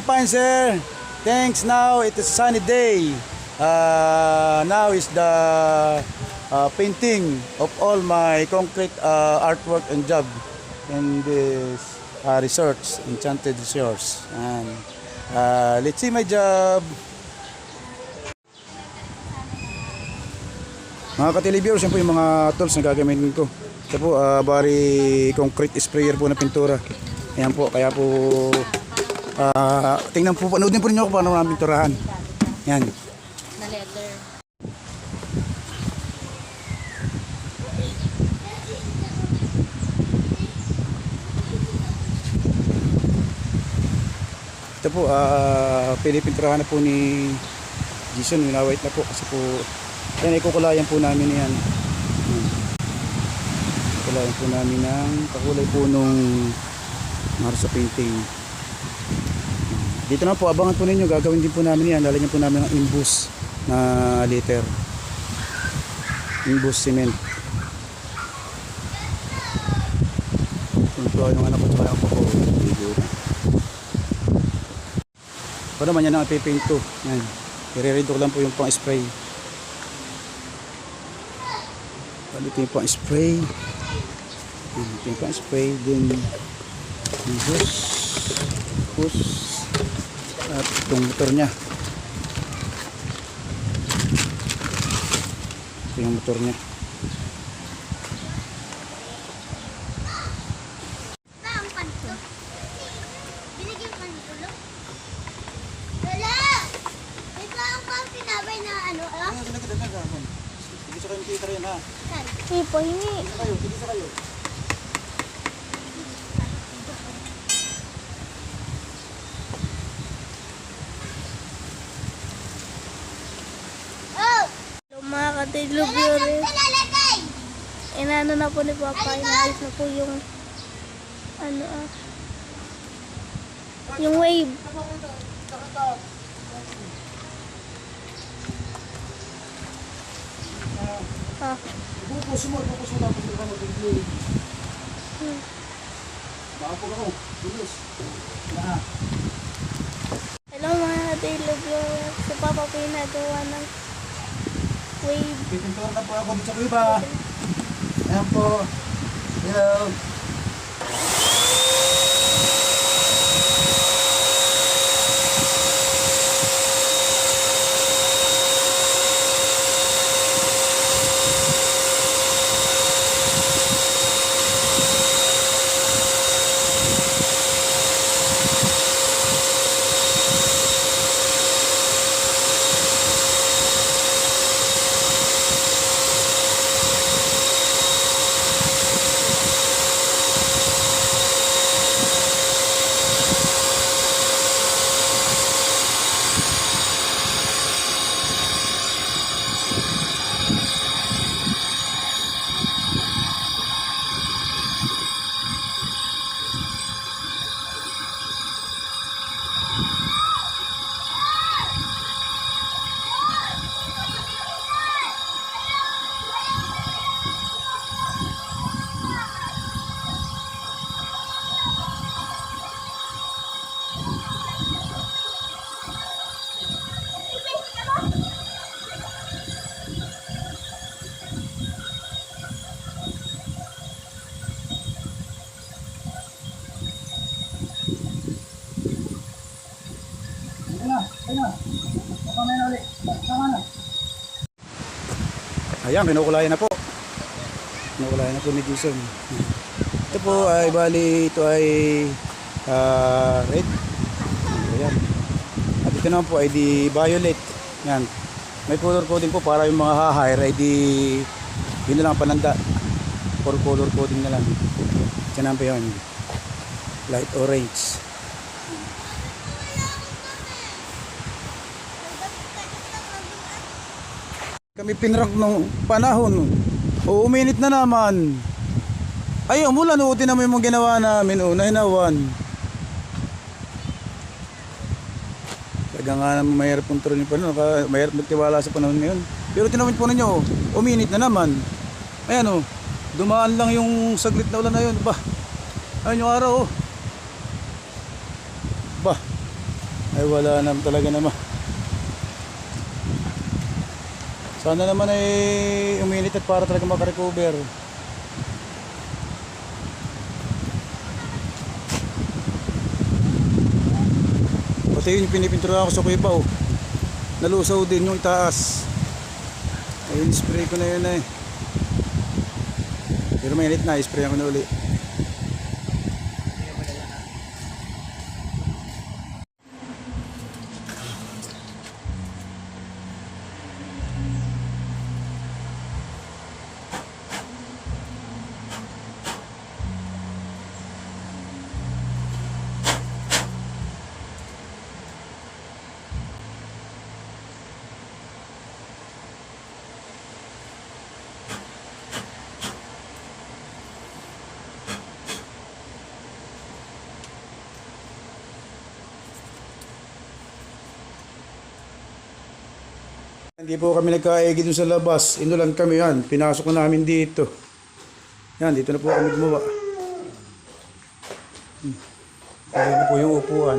I am fine, sir. Thanks. Now it is sunny day. Uh, now is the uh, painting of all my concrete uh, artwork and job in this uh, resorts, Enchanted Shores. And uh, let's see my job. Mga ka-televiewers, yan po yung mga tools na gagamitin ko. Ito po, ah, bari concrete sprayer po na pintura. Ayan po, kaya po, ah, tingnan po, panoodin po ninyo ako paano namin pinturahan. Yan. na letter. Ito po, ah, pinipinturahan na po ni Jason, winawait na po kasi po, yan, ikukulayan po namin yan. Yan. Kukulayan po namin ng kakulay po nung Marsa painting. Dito na po, abangan po ninyo, gagawin din po namin yan, lalagyan po namin ng imbus na liter. Imbus cement. Ito yung anak ko, tsaka yung po. Ito naman yan ang ipipaint ko. Yan. I-read ko lang po yung pang-spray. Ito yung pang-spray. Yan, Ito yung pang-spray. Then, yung hose. Hose. At itong motor niya. Ito yung motor niya. Ano, ah? Sige sa kayo kita rin ha. Saan? Hindi po, hindi. Sige kayo, sige sa kayo. Ka-televiewers. Lalagay! Lalagay! Inano na po ni Papa, inaayos na po yung ano ah yung wave. Ah, Bukos mo, bukos mo. Baka po ako, bilis. Na. hello mga ka-televiewers. Si Papa po yung nagawa ng wave. Pipinturan na po ako dito sa kuiba. Ayan po. Hello. Ayan, kinukulayan na po. Kinukulayan na po ni Jason. Ito po ay bali, ito ay ah, red. Ayan. At ito naman po ay di violet. Yan. May color coding po para yung mga ha-hire ay di yun lang ang pananda. For color coding na lang. Naman po yun. Light orange. Kami pinrank nung panahon. O uminit na naman. Ay, umulan. Uutin naman yung ginawa namin. O, nahinawan. Talaga nga naman mahirap kontrolin pa nun. Kaya Mahirap magtiwala sa panahon ngayon. Pero tinawin po ninyo, uminit na naman. Ayan o. Dumaan lang yung saglit na ulan na yun. Ba, ayun yung araw o. Ba, ay wala naman talaga naman. Sana naman ay uminit at para talaga makarecover. Pati yun yung pinipintura ko sa kuiba oh. Nalusaw din yung itaas. Ayun, spray ko na yun eh. Pero mainit na, spray ko na uli. Hindi po kami nagkaigi dun sa labas. Inulan kami yan. Pinasok na namin dito. Yan, dito na po kami gumawa. Hmm. Ayan po yung upuan.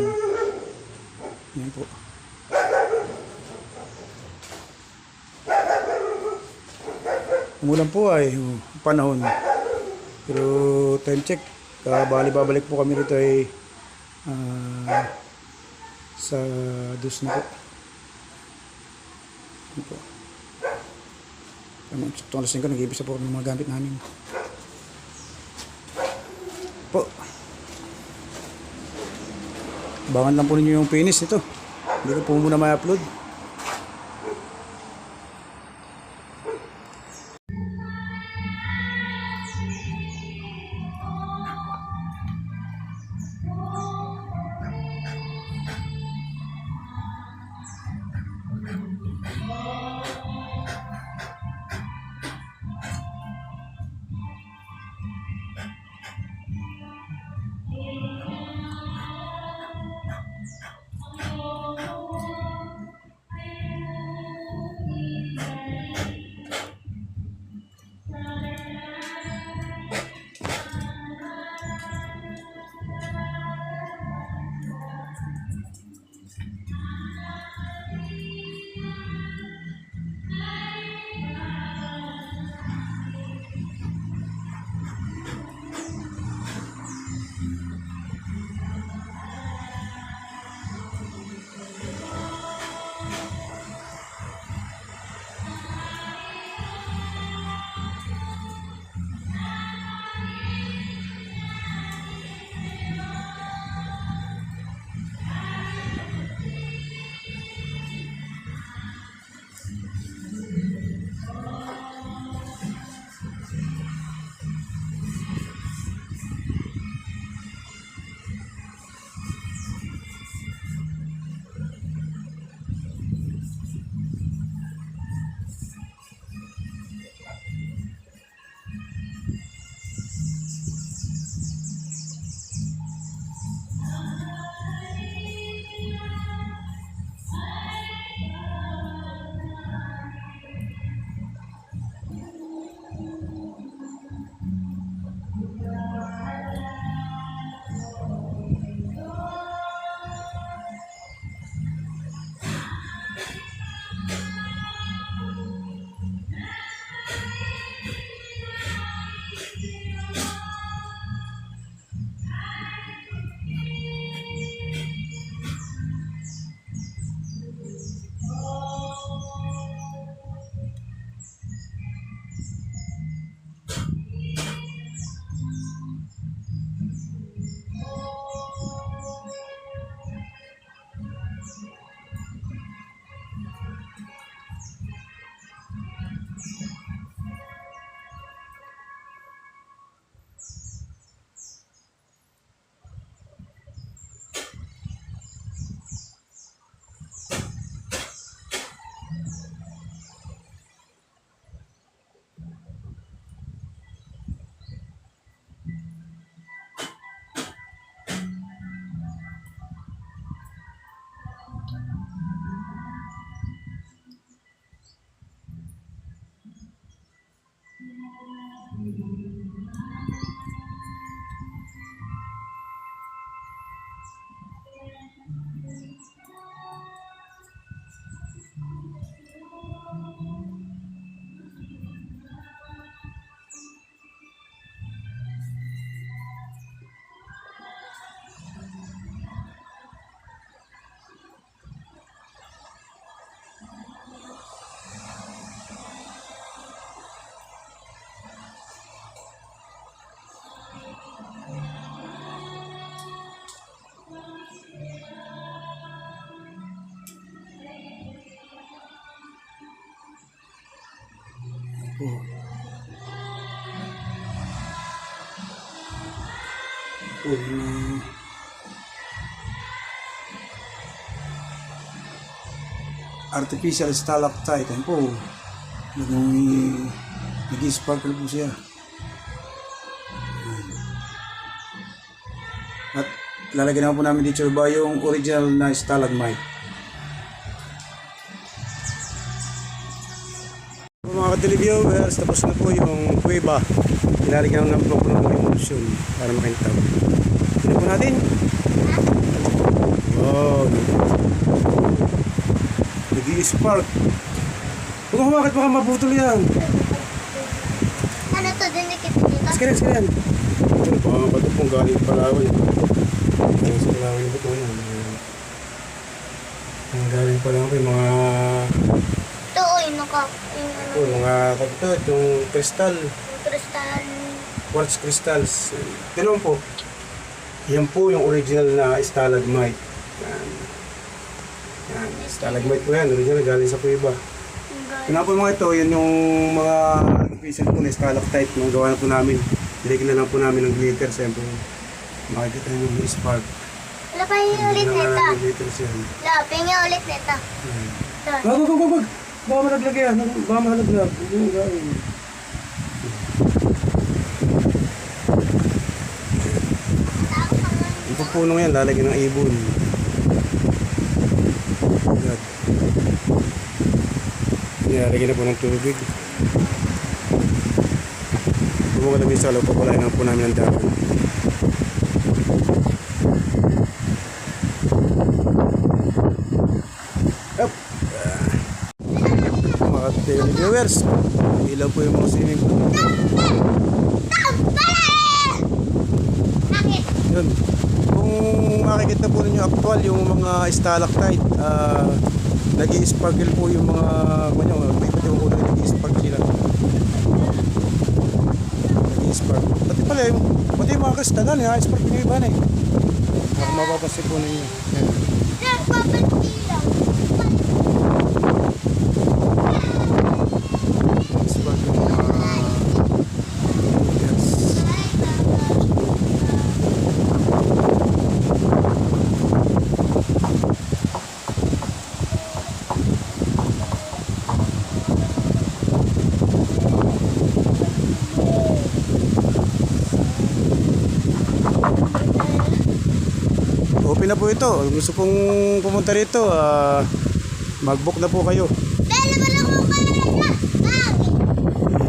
Yan po. Umulan po ay oh, panahon. Pero time check. Kabali babalik po kami rito ay ah, sa dus na po. Ano po. Sakto alas 5, nag-ibisa po ng mga gamit namin. Po. Abangan lang po ninyo yung finish nito. Hindi ko po muna ma-upload. Po. Po, yung artificial stalactite. Yan po. Naging nag-sparkle po siya. Ayan. At lalagyan naman po namin dito ba yung original na stalagmite. Mga ka-televiewers, tapos na po yung kuweba. Nilalagyan namin po po ng emulsion para makintab. Tignan po natin. Wow. Nag-i-spark. Huwag humakit baka maputol yan. Ano to, dinikit dito? Skirin, skirin. Ito pa, mga bato pong galing Palawan. Galing sa Palawan yung bato yan. Ang galing Palawan po yung mga, Oy, naka, yung ano, oh, mga kapito, yung kristal, yung kristal. quartz crystals. Tignan po. Yan po yung original na stalagmite. Yan. Yan. Stalagmite po yan. Original galing sa Puiba. Yung. Tignan po mga ito, yan yung mga artificial po na stalactite na gawa na po namin. Nilagyan na lang po namin ng glitter. Siyempre, makikita nyo yung spark. Wala pa yung ulit nito. Mga glitters yan. Ulit nito. Yan. Wag, wag, wag, wag. Baka malaglag yan. Baka malaglag. Mo gawin. Yung pupunong yan, lalagyan ng ibon. Yan. Nilalagyan na po ng tubig. Mga sa loob, papalain na po namin ang dahon. Up. Mga televiewers, ilaw po yung mga swimming pool. Yun. Kung makikita po ninyo actual yung mga stalactite, ah nag-i-sparkle po yung mga kanyo, may pati yung kulay nag-i-sparkle sila. Nag-i-sparkle. Pati pala yung, pati yung mga kristal na, nag-i-sparkle yung iba na eh. Kung mapapansin po ninyo. Yan. na po ito. Gusto pong pumunta rito, uh, mag-book na po kayo. Dahil naman ako magpapalag na. Bakit?